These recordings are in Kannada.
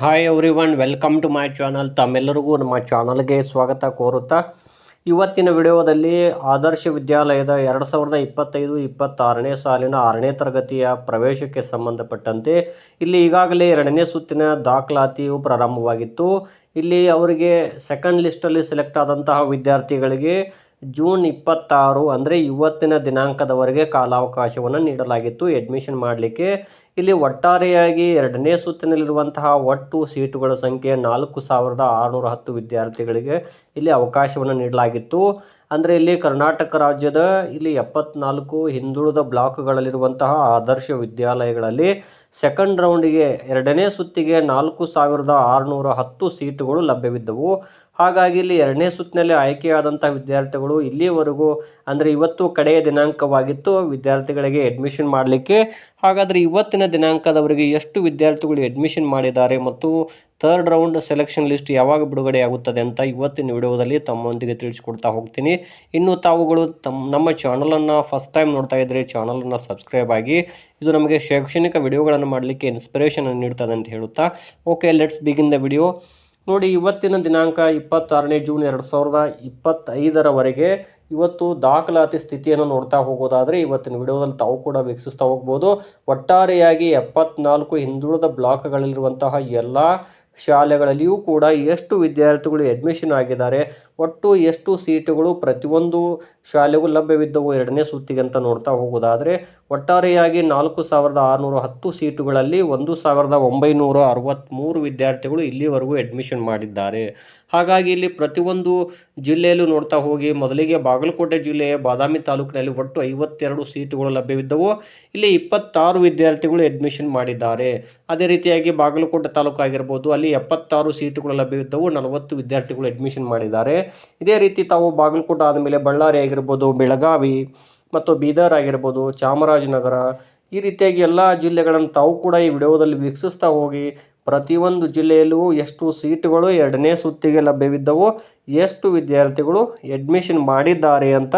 Hi everyone welcome to my channel ತಮ್ಮೆಲ್ಲರಿಗೂ ನಮ್ಮ ಚಾನಲ್ಗೆ ಸ್ವಾಗತ ಕೋರುತ್ತಾ. ಇವತ್ತಿನ ವಿಡಿಯೋದಲ್ಲಿ ಆದರ್ಶ ವಿದ್ಯಾಲಯದ ಎರಡು ಸಾವಿರದ ಇಪ್ಪತ್ತೈದು, ಇಪ್ಪತ್ತಾರನೇ ಸಾಲಿನ ಆರನೇ ತರಗತಿಯ ಪ್ರವೇಶಕ್ಕೆ ಸಂಬಂಧಪಟ್ಟಂತೆ ಇಲ್ಲಿ ಈಗಾಗಲೇ ಎರಡನೇ ಸುತ್ತಿನ ದಾಖಲಾತಿಯು ಪ್ರಾರಂಭವಾಗಿತ್ತು. ಇಲ್ಲಿ ಅವರಿಗೆ ಸೆಕೆಂಡ್ ಲಿಸ್ಟಲ್ಲಿ ಸೆಲೆಕ್ಟ್ ಆದಂತಹ ವಿದ್ಯಾರ್ಥಿಗಳಿಗೆ ಜೂನ್ ಇಪ್ಪತ್ತಾರು ಅಂದರೆ ಇವತ್ತಿನ ದಿನಾಂಕದವರೆಗೆ ಕಾಲಾವಕಾಶವನ್ನು ನೀಡಲಾಗಿತ್ತು. ಅಡ್ಮಿಷನ್ ಮಾಡಲಿಕ್ಕೆ ಇಲ್ಲಿ ಒಟ್ಟಾರೆಯಾಗಿ ಎರಡನೇ ಸುತ್ತಿನಲ್ಲಿರುವಂತಹ ಒಟ್ಟು ಸೀಟುಗಳ ಸಂಖ್ಯೆ ನಾಲ್ಕು ಸಾವಿರದ ಆರುನೂರ ಹತ್ತು ವಿದ್ಯಾರ್ಥಿಗಳಿಗೆ ಇಲ್ಲಿ ಅವಕಾಶವನ್ನು ನೀಡಲಾಗಿತ್ತು. ಅಂದರೆ ಇಲ್ಲಿ ಕರ್ನಾಟಕ ರಾಜ್ಯದ ಇಲ್ಲಿ ಎಪ್ಪತ್ನಾಲ್ಕು ಹಿಂದುಳಿದ ಬ್ಲಾಕ್ಗಳಲ್ಲಿರುವಂತಹ ಆದರ್ಶ ವಿದ್ಯಾಲಯಗಳಲ್ಲಿ ಸೆಕೆಂಡ್ ರೌಂಡಿಗೆ ಎರಡನೇ ಸುತ್ತಿಗೆ ನಾಲ್ಕು ಸಾವಿರದ ಆರುನೂರ ಹತ್ತು ಸೀಟುಗಳು ಲಭ್ಯವಿದ್ದವು. ಹಾಗಾಗಿ ಇಲ್ಲಿ ಎರಡನೇ ಸುತ್ತಿನಲ್ಲಿ ಆಯ್ಕೆಯಾದಂಥ ವಿದ್ಯಾರ್ಥಿಗಳು ಇಲ್ಲಿವರೆಗೂ ಅಂದರೆ ಇವತ್ತು ಕಡೆಯ ದಿನಾಂಕವಾಗಿತ್ತು. ವಿದ್ಯಾರ್ಥಿಗಳಿಗೆ ಅಡ್ಮಿಷನ್ ಮಾಡಲಿಕ್ಕೆ ಹಾಗಾದರೆ ಇವತ್ತಿನ ದಿನಾಂಕದವರೆಗೆ ಎಷ್ಟು ವಿದ್ಯಾರ್ಥಿಗಳು ಅಡ್ಮಿಷನ್ ಮಾಡಿದ್ದಾರೆ ಮತ್ತು ಥರ್ಡ್ ರೌಂಡ್ ಸೆಲೆಕ್ಷನ್ ಲಿಸ್ಟ್ ಯಾವಾಗ ಬಿಡುಗಡೆ ಆಗುತ್ತದೆ ಅಂತ ಇವತ್ತಿನ ವಿಡಿಯೋದಲ್ಲಿ ತಮ್ಮೊಂದಿಗೆ ತಿಳಿಸ್ಕೊಡ್ತಾ ಹೋಗ್ತೀನಿ. ಇನ್ನು ತಾವುಗಳು ತಮ್ಮ ನಮ್ಮ ಚಾನಲನ್ನು ಫಸ್ಟ್ ಟೈಮ್ ನೋಡ್ತಾ ಇದ್ದರೆ ಚಾನಲನ್ನು ಸಬ್ಸ್ಕ್ರೈಬ್ ಆಗಿ, ಇದು ನಮಗೆ ಶೈಕ್ಷಣಿಕ ವಿಡಿಯೋಗಳನ್ನು ಮಾಡಲಿಕ್ಕೆ ಇನ್ಸ್ಪಿರೇಷನ್ ನೀಡ್ತದೆ ಅಂತ ಹೇಳುತ್ತಾ okay let's begin the video ನೋಡಿ, ಇವತ್ತಿನ ದಿನಾಂಕ ಇಪ್ಪತ್ತಾರನೇ ಜೂನ್ ಎರಡು ಸಾವಿರದ ಇಪ್ಪತ್ತೈದರವರೆಗೆ ಇವತ್ತು ದಾಖಲಾತಿ ಸ್ಥಿತಿಯನ್ನು ನೋಡ್ತಾ ಹೋಗೋದಾದರೆ ಇವತ್ತಿನ ವಿಡಿಯೋದಲ್ಲಿ ತಾವು ಕೂಡ ವೀಕ್ಷಿಸ್ತಾ ಹೋಗ್ಬೋದು. ಒಟ್ಟಾರೆಯಾಗಿ ಎಪ್ಪತ್ನಾಲ್ಕು ಹಿಂದುಳಿದ ಬ್ಲಾಕ್ಗಳಲ್ಲಿರುವಂತಹ ಎಲ್ಲ ಶಾಲೆಗಳಲ್ಲಿಯೂ ಕೂಡ ಎಷ್ಟು ವಿದ್ಯಾರ್ಥಿಗಳು ಅಡ್ಮಿಷನ್ ಆಗಿದ್ದಾರೆ, ಒಟ್ಟು ಎಷ್ಟು ಸೀಟುಗಳು ಪ್ರತಿಯೊಂದು ಶಾಲೆಗೂ ಲಭ್ಯವಿದ್ದವು ಎರಡನೇ ಸುತ್ತಿಗೆ ಅಂತ ನೋಡ್ತಾ ಹೋಗೋದಾದರೆ ಒಟ್ಟಾರೆಯಾಗಿ ನಾಲ್ಕು ಸಾವಿರದ ಆರುನೂರ ಹತ್ತು ಸೀಟುಗಳಲ್ಲಿ ಒಂದು ಸಾವಿರದ ಒಂಬೈನೂರ ಅರವತ್ತ್ಮೂರು ವಿದ್ಯಾರ್ಥಿಗಳು ಇಲ್ಲಿವರೆಗೂ ಅಡ್ಮಿಷನ್ ಮಾಡಿದ್ದಾರೆ. ಹಾಗಾಗಿ ಇಲ್ಲಿ ಪ್ರತಿಯೊಂದು ಜಿಲ್ಲೆಯಲ್ಲೂ ನೋಡ್ತಾ ಹೋಗಿ ಮೊದಲಿಗೆ ಬಾಗಲಕೋಟೆ ಜಿಲ್ಲೆಯ ಬಾದಾಮಿ ತಾಲೂಕಿನಲ್ಲಿ ಒಟ್ಟು ಐವತ್ತೆರಡು ಸೀಟುಗಳು ಲಭ್ಯವಿದ್ದವು. ಇಲ್ಲಿ ಇಪ್ಪತ್ತಾರು ವಿದ್ಯಾರ್ಥಿಗಳು ಅಡ್ಮಿಷನ್ ಮಾಡಿದ್ದಾರೆ. ಅದೇ ರೀತಿಯಾಗಿ ಬಾಗಲಕೋಟೆ ತಾಲೂಕು ಆಗಿರ್ಬೋದು, ಅಲ್ಲಿ ಎಪ್ಪತ್ತಾರು ಸೀಟುಗಳು ಲಭ್ಯವಿದ್ದವು. ನಲವತ್ತು ವಿದ್ಯಾರ್ಥಿಗಳು ಅಡ್ಮಿಷನ್ ಮಾಡಿದ್ದಾರೆ. ಇದೇ ರೀತಿ ತಾವು ಬಾಗಲಕೋಟೆ ಆದಮೇಲೆ ಬಳ್ಳಾರಿ ಆಗಿರ್ಬೋದು, ಬೆಳಗಾವಿ ಮತ್ತು ಬೀದರ್ ಆಗಿರ್ಬೋದು, ಚಾಮರಾಜನಗರ ಈ ರೀತಿಯಾಗಿ ಎಲ್ಲ ಜಿಲ್ಲೆಗಳನ್ನು ತಾವು ಕೂಡ ಈ ವಿಡಿಯೋದಲ್ಲಿ ವೀಕ್ಷಿಸ್ತಾ ಹೋಗಿ ಪ್ರತಿಯೊಂದು ಜಿಲ್ಲೆಯಲ್ಲೂ ಎಷ್ಟು ಸೀಟುಗಳು ಎರಡನೇ ಸುತ್ತಿಗೆ ಲಭ್ಯವಿದ್ದವು ಎಷ್ಟು ವಿದ್ಯಾರ್ಥಿಗಳು ಅಡ್ಮಿಷನ್ ಮಾಡಿದ್ದಾರೆ ಅಂತ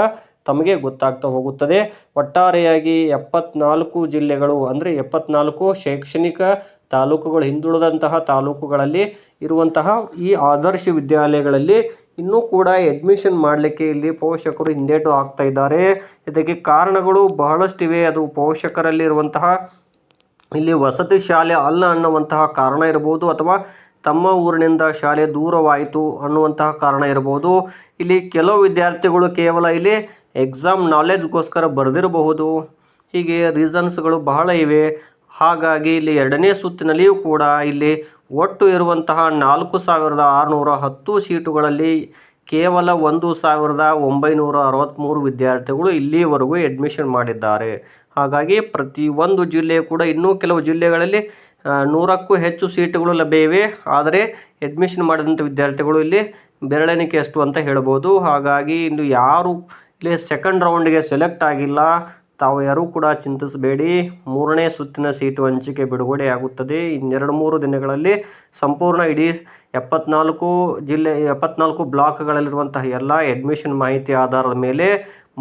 ತಮಗೆ ಗೊತ್ತಾಗ್ತಾ ಹೋಗುತ್ತದೆ. ಒಟ್ಟಾರೆಯಾಗಿ ಎಪ್ಪತ್ನಾಲ್ಕು ಜಿಲ್ಲೆಗಳು ಅಂದರೆ ಎಪ್ಪತ್ನಾಲ್ಕು ಶೈಕ್ಷಣಿಕ ತಾಲೂಕುಗಳು, ಹಿಂದುಳಿದಂತಹ ತಾಲೂಕುಗಳಲ್ಲಿ ಇರುವಂತಹ ಈ ಆದರ್ಶ ವಿದ್ಯಾಲಯಗಳಲ್ಲಿ ಇನ್ನೂ ಕೂಡ ಅಡ್ಮಿಷನ್ ಮಾಡಲಿಕ್ಕೆ ಇಲ್ಲಿ ಪೋಷಕರು ಹಿಂದೇಟು ಹಾಕ್ತಾ ಇದ್ದಾರೆ. ಇದಕ್ಕೆ ಕಾರಣಗಳು ಬಹಳಷ್ಟಿವೆ. ಅದು ಪೋಷಕರಲ್ಲಿರುವಂತಹ ಇಲ್ಲಿ ವಸತಿ ಶಾಲೆ ಅಲ್ಲ ಅನ್ನುವಂತಹ ಕಾರಣ ಇರ್ಬೋದು ಅಥವಾ ತಮ್ಮ ಊರಿನಿಂದ ಶಾಲೆ ದೂರವಾಯಿತು ಅನ್ನುವಂತಹ ಕಾರಣ ಇರ್ಬೋದು ಇಲ್ಲಿ ಕೆಲವು ವಿದ್ಯಾರ್ಥಿಗಳು ಕೇವಲ ಇಲ್ಲಿ ಎಕ್ಸಾಮ್ ನಾಲೆಜ್ಗೋಸ್ಕರ ಬರೆದಿರಬಹುದು. ಹೀಗೆ ರೀಸನ್ಸ್ಗಳು ಬಹಳ ಇವೆ. ಹಾಗಾಗಿ ಇಲ್ಲಿ ಎರಡನೇ ಸುತ್ತಿನಲ್ಲಿಯೂ ಕೂಡ ಇಲ್ಲಿ ಒಟ್ಟು ಇರುವಂತಹ ನಾಲ್ಕು ಸಾವಿರದ ಆರುನೂರ ಹತ್ತು ಸೀಟುಗಳಲ್ಲಿ ಕೇವಲ ಒಂದು ಸಾವಿರದ ಒಂಬೈನೂರ ಅರವತ್ತ್ಮೂರು ವಿದ್ಯಾರ್ಥಿಗಳು ಇಲ್ಲಿವರೆಗೂ ಅಡ್ಮಿಷನ್ ಮಾಡಿದ್ದಾರೆ. ಹಾಗಾಗಿ ಪ್ರತಿಯೊಂದು ಜಿಲ್ಲೆ ಕೂಡ ಇನ್ನೂ ಕೆಲವು ಜಿಲ್ಲೆಗಳಲ್ಲಿ ನೂರಕ್ಕೂ ಹೆಚ್ಚು ಸೀಟುಗಳು ಲಭ್ಯ ಆದರೆ ಅಡ್ಮಿಷನ್ ಮಾಡಿದಂಥ ವಿದ್ಯಾರ್ಥಿಗಳು ಇಲ್ಲಿ ಬೆರಳೆಣಿಕೆಯಷ್ಟು ಅಂತ ಹೇಳ್ಬೋದು. ಹಾಗಾಗಿ ಇನ್ನು ಯಾರು ಇಲ್ಲಿ ಸೆಕೆಂಡ್ ರೌಂಡಿಗೆ ಸೆಲೆಕ್ಟ್ ಆಗಿಲ್ಲ. ತಾವು ಯಾರೂ ಕೂಡ ಚಿಂತಿಸಬೇಡಿ. ಮೂರನೇ ಸುತ್ತಿನ ಸೀಟು ಹಂಚಿಕೆ ಬಿಡುಗಡೆಯಾಗುತ್ತದೆ. ಇನ್ನೆರಡು ಮೂರು ದಿನಗಳಲ್ಲಿ ಸಂಪೂರ್ಣ ಇಡೀ ಎಪ್ಪತ್ನಾಲ್ಕು ಜಿಲ್ಲೆ, ಎಪ್ಪತ್ನಾಲ್ಕು ಬ್ಲಾಕ್ಗಳಲ್ಲಿರುವಂತಹ ಎಲ್ಲ ಅಡ್ಮಿಷನ್ ಮಾಹಿತಿ ಆಧಾರದ ಮೇಲೆ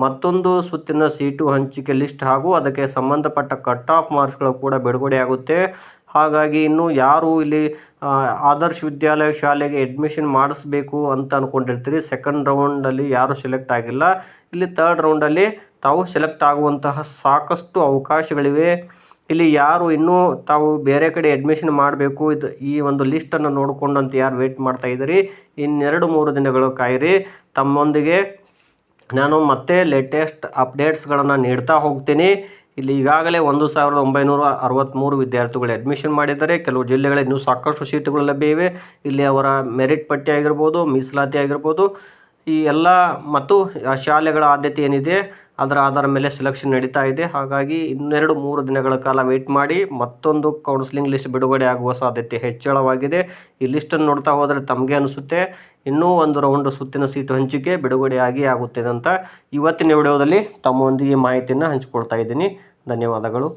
ಮತ್ತೊಂದು ಸುತ್ತಿನ ಸೀಟು ಹಂಚಿಕೆ ಲಿಸ್ಟ್ ಹಾಗೂ ಅದಕ್ಕೆ ಸಂಬಂಧಪಟ್ಟ ಕಟ್ ಆಫ್ ಮಾರ್ಕ್ಸ್ಗಳು ಕೂಡ ಬಿಡುಗಡೆಯಾಗುತ್ತೆ. ಹಾಗಾಗಿ ಇನ್ನು ಯಾರು ಇಲ್ಲಿ ಆದರ್ಶ ವಿದ್ಯಾಲಯ ಶಾಲೆಗೆ ಅಡ್ಮಿಷನ್ ಮಾಡಿಸ್ಬೇಕು ಅಂತ ಅಂದ್ಕೊಂಡಿರ್ತೀರಿ ಸೆಕೆಂಡ್ ರೌಂಡಲ್ಲಿ ಯಾರು ಸೆಲೆಕ್ಟ್ ಆಗಿಲ್ಲ. ಇಲ್ಲಿ ತರ್ಡ್ ರೌಂಡಲ್ಲಿ ತಾವು ಸೆಲೆಕ್ಟ್ ಆಗುವಂತಹ ಸಾಕಷ್ಟು ಅವಕಾಶಗಳಿವೆ. ಇಲ್ಲಿ ಯಾರು ಇನ್ನೂ ತಾವು ಬೇರೆ ಕಡೆ ಅಡ್ಮಿಷನ್ ಮಾಡಬೇಕು, ಇದು ಈ ಒಂದು ಲಿಸ್ಟನ್ನು ನೋಡಿಕೊಂಡಂತ ಯಾರು ವೇಟ್ ಮಾಡ್ತಾ ಇದ್ದೀರಿ? ಇನ್ನೆರಡು ಮೂರು ದಿನಗಳು ಕಾಯಿರಿ. ತಮ್ಮೊಂದಿಗೆ ನಾನು ಮತ್ತೆ ಲೇಟೆಸ್ಟ್ ಅಪ್ಡೇಟ್ಸ್ಗಳನ್ನು ನೀಡ್ತಾ ಹೋಗ್ತೀನಿ. ಇಲ್ಲಿ ಈಗಾಗಲೇ ಒಂದು ಸಾವಿರದ ಒಂಬೈನೂರ ಅರವತ್ತ್ಮೂರು ವಿದ್ಯಾರ್ಥಿಗಳು ಅಡ್ಮಿಷನ್ ಮಾಡಿದ್ದಾರೆ. ಕೆಲವು ಜಿಲ್ಲೆಗಳಲ್ಲಿ ಇನ್ನೂ ಸಾಕಷ್ಟು ಸೀಟುಗಳು ಲಭ್ಯ ಇವೆ. ಇಲ್ಲಿ ಅವರ ಮೆರಿಟ್ ಪಟ್ಟಿ ಆಗಿರ್ಬೋದು, ಮೀಸಲಾತಿ ಆಗಿರ್ಬೋದು. ಈ ಎಲ್ಲ ಮತ್ತು ಶಾಲೆಗಳ ಆದ್ಯತೆ ಏನಿದೆ, ಅದರ ಆಧಾರ ಮೇಲೆ ಸೆಲೆಕ್ಷನ್ ನಡೀತಾ ಇದೆ. ಹಾಗಾಗಿ ಇನ್ನೆರಡು ಮೂರು ದಿನಗಳ ಕಾಲ ವೆಯ್ಟ್ ಮಾಡಿ, ಮತ್ತೊಂದು ಕೌನ್ಸಿಲಿಂಗ್ ಲಿಸ್ಟ್ ಬಿಡುಗಡೆ ಆಗುವ ಸಾಧ್ಯತೆ ಹೆಚ್ಚಳವಾಗಿದೆ. ಈ ಲಿಸ್ಟನ್ನು ನೋಡ್ತಾ ಹೋದರೆ ತಮಗೆ ಅನಿಸುತ್ತೆ, ಇನ್ನೂ ಒಂದು ರೌಂಡ್ ಸುತ್ತಿನ ಸೀಟು ಹಂಚಿಕೆ ಬಿಡುಗಡೆಯಾಗಿ ಆಗುತ್ತದೆ ಅಂತ ಇವತ್ತಿನ ವಿಡಿಯೋದಲ್ಲಿ ತಮ್ಮೊಂದಿಗೆ ಮಾಹಿತಿಯನ್ನು ಹಂಚಿಕೊಳ್ತಾ ಇದ್ದೀನಿ. ಧನ್ಯವಾದಗಳು.